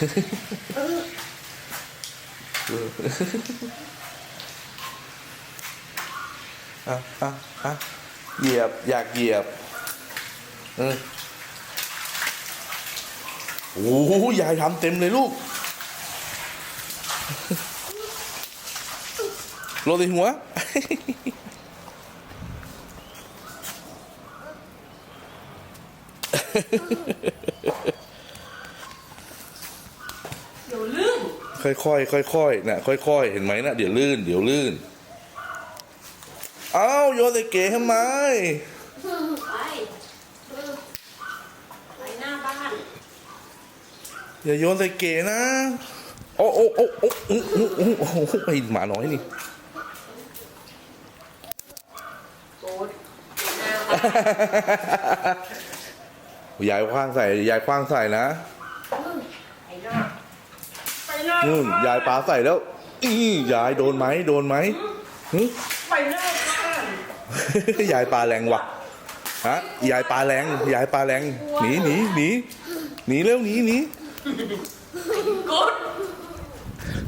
อะอะอะเหยียบ อยากเหยียบเออโอ้โหยายทำเต็มเลยลูกโรยใส่หัวเดี๋ ค่อยๆค่อยๆนะค่อยๆเห็นไหมนะเดี๋ยวลื่น เดี๋ยวลื่น เอาโยนใส่เก๋ทำไมไปไปหน้าบ้านอย่าโยนใส่เก๋นะโอ้โอ้โอ้โอ้โอ้โอ้โอ้ไอหมาน้อยนี่ยายคว้างใส่ยายคว้างใส่นะ น้านู่นยายปาใส่แล้ว อียายโดนไหมโดนไหมหึไปหน้าบ้านยายปลาแรงว่ะฮะยายปลาแรงยายปลาแรงหนีหนีหนีหนีเร็วหนีหนีโกด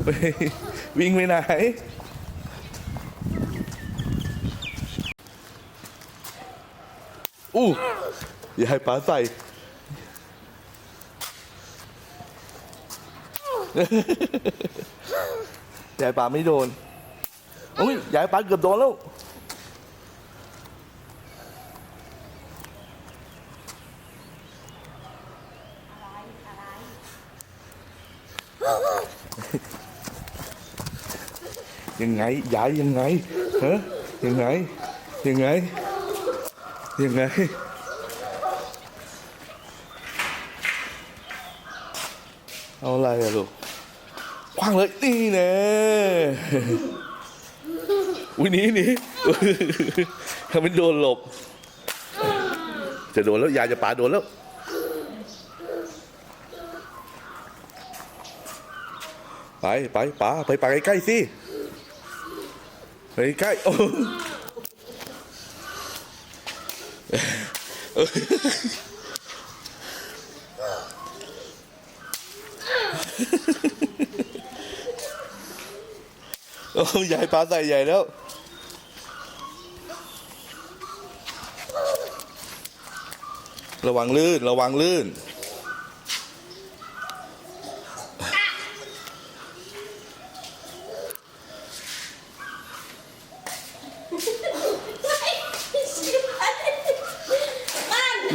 ไปวิ่งไปไหนอู้ยายปลาใส่ ยายปลาไม่โดนโอ้ยยายปลาเกือบโดนแล้ว ยังไงยายยังไงฮะยังไงยังไงยังไง เอาอะไรอะลูกคว้างเลยนี่แน่อุ้ยหนีหนีทำเป็นโดนหลบ จะโดนแล้วยายจะปาโดนแล้วไปไปปาไปปาใกล้ๆสิไปใกล้โอ้ โอ้ยายปลาใส่ใหญ่แล้วระวังลื่น ระวังลื่น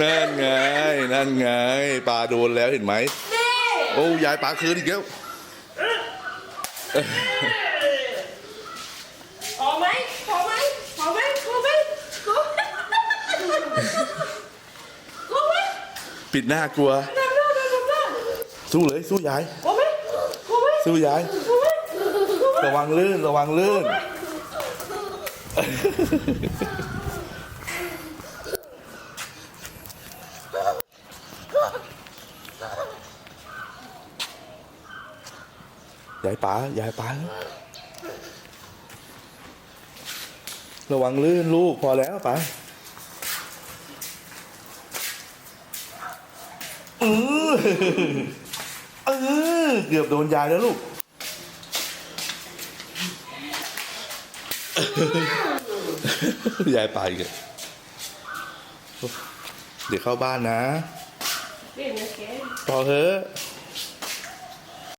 นั่นไง นั่นไง ปลาโดนแล้วเห็นไหมนี่ โอ้ยายปลาคืนอีกแล้วพอไหมพอไหมพอไหมพอไหมพอไหมพอไหมปิดหน้ากลัว ทำหน้าทำหน้าสู้เลยสู้ยาย พอไหมพอไหมสู้ยาย พอไหมระวังลื่นระวังลื่น ยายป๋ายายป๋าระวังลื่นลูกพอแล้วป๋าเออเออเกือบโดนยายแล้วลูกยายไปกันเดี๋ยวเข้าบ้านนะเล่นนะแกพอเถอะพ